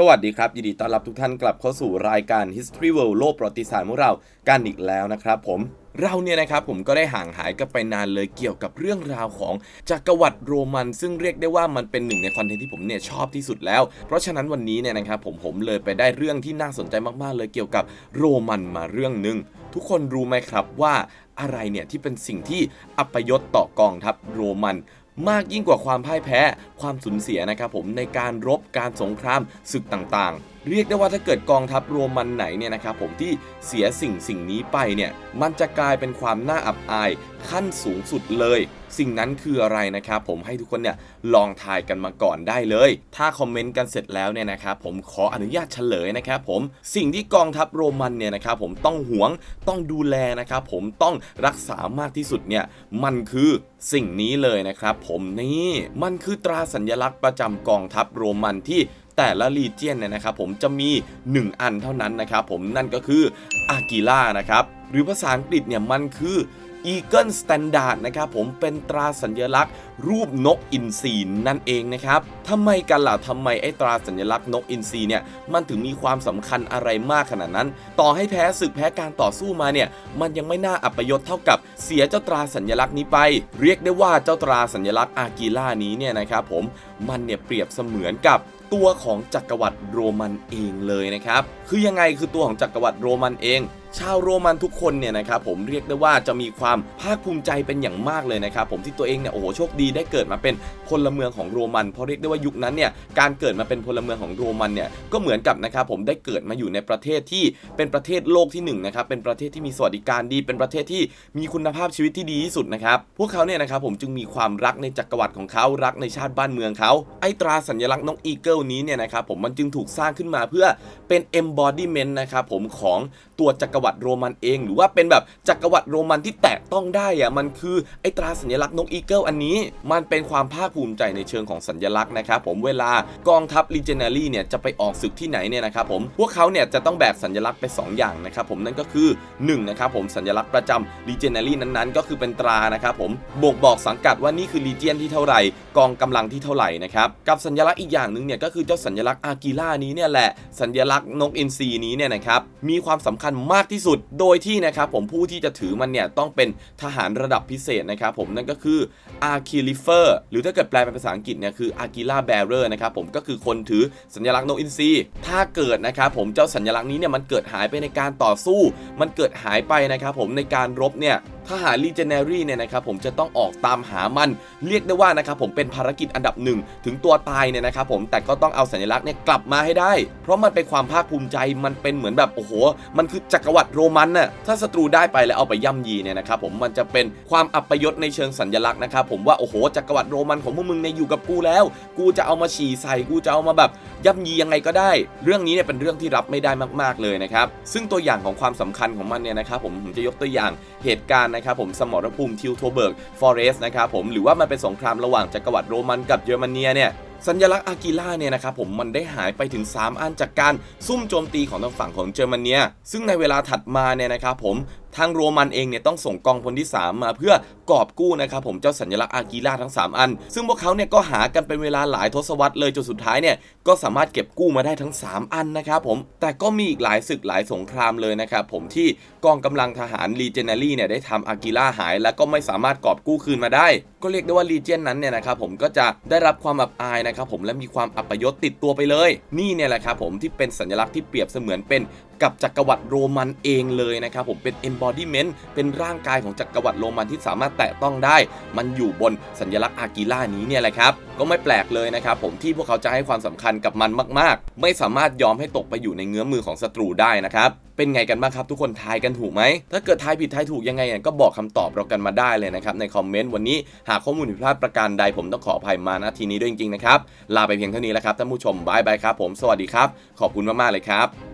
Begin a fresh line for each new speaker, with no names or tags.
สวัสดีครับ ยินดีต้อนรับทุกท่านกลับเข้าสู่รายการ History World โลกประวัติศาสตร์ของเรากันอีกแล้วนะครับผมเราเนี่ยนะครับผมก็ได้ห่างหายกันไปนานเลยเกี่ยวกับเรื่องราวของจักรวรรดิโรมัน ซึ่งเรียกได้ว่ามันเป็นหนึ่งในคอนเทนต์ที่ผมเนี่ยชอบที่สุดแล้ว เพราะฉะนั้นวันนี้เนี่ยนะครับผมผมเลยไปได้เรื่องที่น่าสนใจมากๆ เลยเกี่ยวกับโรมันมาเรื่องหนึ่งทุกคนรู้ไหมครับว่าอะไรเนี่ยที่เป็นสิ่งที่อัปยศต่อกองทัพโรมัน มากยิ่งกว่าความพ่ายแพ้ ความสูญเสียนะครับผมในการรบการสงครามศึกต่างๆ เรียกได้ว่าถ้าเกิดกองทัพโรมันไหนเนี่ยนะครับผมที่เสียสิ่งสิ่งนี้ไปเนี่ยมันจะกลายเป็นความน่าอับอายขั้นสูงสุดเลย สิ่งนั้นคืออะไรนะครับผมให้ทุกคนเนี่ยลองทายกันมาก่อนได้เลย ถ้าคอมเมนต์กันเสร็จแล้วเนี่ยนะครับผมขออนุญาตเฉลยนะครับผมสิ่งที่กองทัพโรมันเนี่ยนะครับผมต้องหวงต้องดูแลนะครับผมต้องรักษามากที่สุดเนี่ยมันคือสิ่งนี้เลยนะครับผมนี่มันคือตราสัญลักษณ์ประจำกองทัพโรมันที่ แต่ละลีเจียนเนี่ยนะครับผมจะมี 1 อันเท่านั้นนะครับผมนั่นก็คืออากิล่านะครับหรือภาษาอังกฤษเนี่ยมันคือ Eagle Standard นะครับผมเป็นตราสัญลักษณ์ รูปนกอินทรีนั่นเองนะครับทำไมกันล่ะทำไมไอ้ตราสัญลักษณ์นกอินทรีเนี่ยมันถึงมีความสำคัญอะไรมากขนาดนั้น ต่อให้แพ้ศึกแพ้การต่อสู้มาเนี่ยมันยังไม่น่าอัปยศเท่ากับเสียเจ้าตราสัญลักษณ์นี้ไป เรียกได้ว่าเจ้าตราสัญลักษณ์อากิล่านี้เนี่ยนะครับผมมันเนี่ยเปรียบเสมือนกับ ตัวของจักรวรรดิโรมันเองเลยนะครับ คือยังไงคือตัวของจักรวรรดิโรมันเอง ชาวโรมันทุกคนเนี่ยนะครับผมเรียกได้ว่าจะมีความภาคภูมิใจเป็นอย่างมากเลยนะครับผมที่ตัวเองเนี่ยโอ้โหโชคดีได้เกิดมาเป็นพลเมืองของโรมันเพราะเรียกได้ว่ายุคนั้นเนี่ยการเกิดมาเป็นพลเมืองของโรมันเนี่ยก็เหมือนกับนะครับผมได้เกิดมาอยู่ในประเทศที่เป็นประเทศโลกที่หนึ่งนะครับเป็นประเทศที่มีสวัสดิการดีเป็นประเทศที่มีคุณภาพชีวิตที่ดีที่สุดนะครับพวกเขาเนี่ยนะครับผมจึงมีความรักในจักรวรรดิของเขารักในชาติบ้านเมืองเขาไอตราสัญลักษณ์นกอีเกิลนี้เนี่ยนะครับผมมันจึงถูกสร้างขึ้นมาเพื่อเป็น embodiment นะครับผมของตัวจักรวรรดิโรมันเอง หรือว่าเป็นแบบจักรวรรดิโรมันที่แตะต้องได้อะมันคือไอตราสัญลักษณ์นกอีเกิลอันนี้ มันเป็นความภาคภูมิใจในเชิงของสัญลักษณ์นะครับผมเวลากองทัพ Legionary เนี่ยจะไปออกศึกที่ไหนเนี่ยนะครับผมพวกเขาเนี่ยจะต้องแบกสัญลักษณ์ไป 2 อย่างนะครับผมนั่นก็คือ1นะครับผมสัญลักษณ์ประจำ Legionary นั้นๆ ก็คือเป็นตรานะครับผมบ่งบอกสังกัดว่านี่คือ Legion ที่เท่าไหร่กองกำลังที่เท่าไหร่นะครับกับสัญลักษณ์อีกอย่างหนึ่งเนี่ยก็คือเจ้าสัญลักษณ์อากิล่านี้เนี่ยแหละสัญลักษณ์นกอินทรีนี้เนี่ยนะครับมีความสำคัญมากที่สุดโดยที่นะครับผมผู้ที่จะถือมันเนี่ยต้องเป็นทหารระดับพิเศษนะครับผมนั่นก็คืออาร์คิลิเฟอร์หรือถ้าเกิดแปลเป็นภาษาอังกฤษเนี่ยคืออากิล่าแบเรอร์นะครับผมก็คือคนถือสัญลักษณ์นกอินทรีถ้าเกิดนะครับผมเจ้าสัญลักษณ์นี้เนี่ยมันเกิดหายไปในการต่อสู้ มันเกิดหายไปนะครับผมในการรบเนี่ย ทหาร Legionary เนี่ยนะครับผมจะต้องออกตามหามัน เรียกได้ว่านะครับผมเป็นภารกิจอันดับหนึ่งถึงตัวตายเนี่ยนะครับผมแต่ก็ต้องเอาสัญลักษณ์เนี่ยกลับมาให้ได้ เพราะมันเป็นความภาคภูมิใจมันเป็นเหมือนแบบโอ้โห มันคือจักรวรรดิโรมันน่ะถ้าศัตรูได้ไปแล้วเอาไปย่ำยีเนี่ยนะครับผมมันจะเป็นความอัปยศในเชิงสัญลักษณ์นะครับผมว่าโอ้โหจักรวรรดิโรมันของพวกมึงเนี่ยอยู่กับกูแล้ว กูจะเอามาฉี่ใส่กูจะเอามาแบบย่ำยียังไงก็ได้ เรื่องนี้เนี่ยเป็นเรื่องที่รับไม่ได้มาก ๆเลยนะครับซึ่งตัวอย่างของความสำคัญของมันเนี่ยนะครับผมผมจะยกตัวอย่างเหตุการณ์นะครับผมสมรภูมิทิวโทเบิร์กฟอเรสต์นะครับผมหรือว่ามันเป็นสงครามระหว่างจักรวรรดิโรมันกับเยอรมนีเนี่ยสัญลักษณ์อากิล่าเนี่ยนะครับผมมันได้หายไปถึง 3 อันจากการซุ่มโจมตีของทางฝั่งของเยอรมนีซึ่งในเวลาถัดมาเนี่ยนะครับผมทางโรมันเองเนี่ยต้องส่งกองพลที่ 3 มาเพื่อกอบกู้นะครับผมเจ้าสัญลักษณ์อากิล่าทั้ง 3 อัน ซึ่งพวกเขาเนี่ยก็หากันเป็นเวลาหลายทศวรรษเลยจนสุดท้ายเนี่ยก็สามารถเก็บกู้มาได้ทั้ง 3 อันนะครับผมแต่ก็มีอีกหลายศึกหลายสงครามเลยนะครับผมที่กองกำลังทหารลีเจนารีเนี่ยได้ทำอากิล่าหาย แล้วก็ไม่สามารถกอบกู้คืนมาได้ ก็เรียกได้ว่าลีเจนนั้นเนี่ยนะครับผมก็จะได้รับความอับอายนะครับผมและมีความอัปยศติดตัวไปเลย นี่เนี่ยแหละครับผมที่เป็นสัญลักษณ์ที่เปรียบเสมือนเป็น กับจักรวรรดิโรมันเองเลยนะครับผมเป็น embodiment เป็นร่างกายของจักรวรรดิโรมันที่สามารถแตะต้องได้ มันอยู่บนสัญลักษณ์อากิล่านี้เนี่ยแหละครับก็ไม่แปลกเลยนะครับผมที่พวกเขาจะให้ความสำคัญกับมันมาก ๆ ไม่สามารถยอมให้ตกไปอยู่ในเงื้อมือของศัตรูได้นะครับเป็นไงกันบ้างครับทุกคนทายกันถูกไหม ถ้าเกิดทายผิดทายถูกยังไงก็บอกคำตอบเรากันมาได้เลยนะครับ ในคอมเมนต์วันนี้หากข้อมูลผิดพลาดประการใดผมต้องขออภัยมาณทีนี้ด้วยจริงๆนะครับ ลาไปเพียงเท่านี้แล้วครับท่านผู้ชมบายบายครับผมสวัสดีครับ ขอบคุณมากๆเลยครับ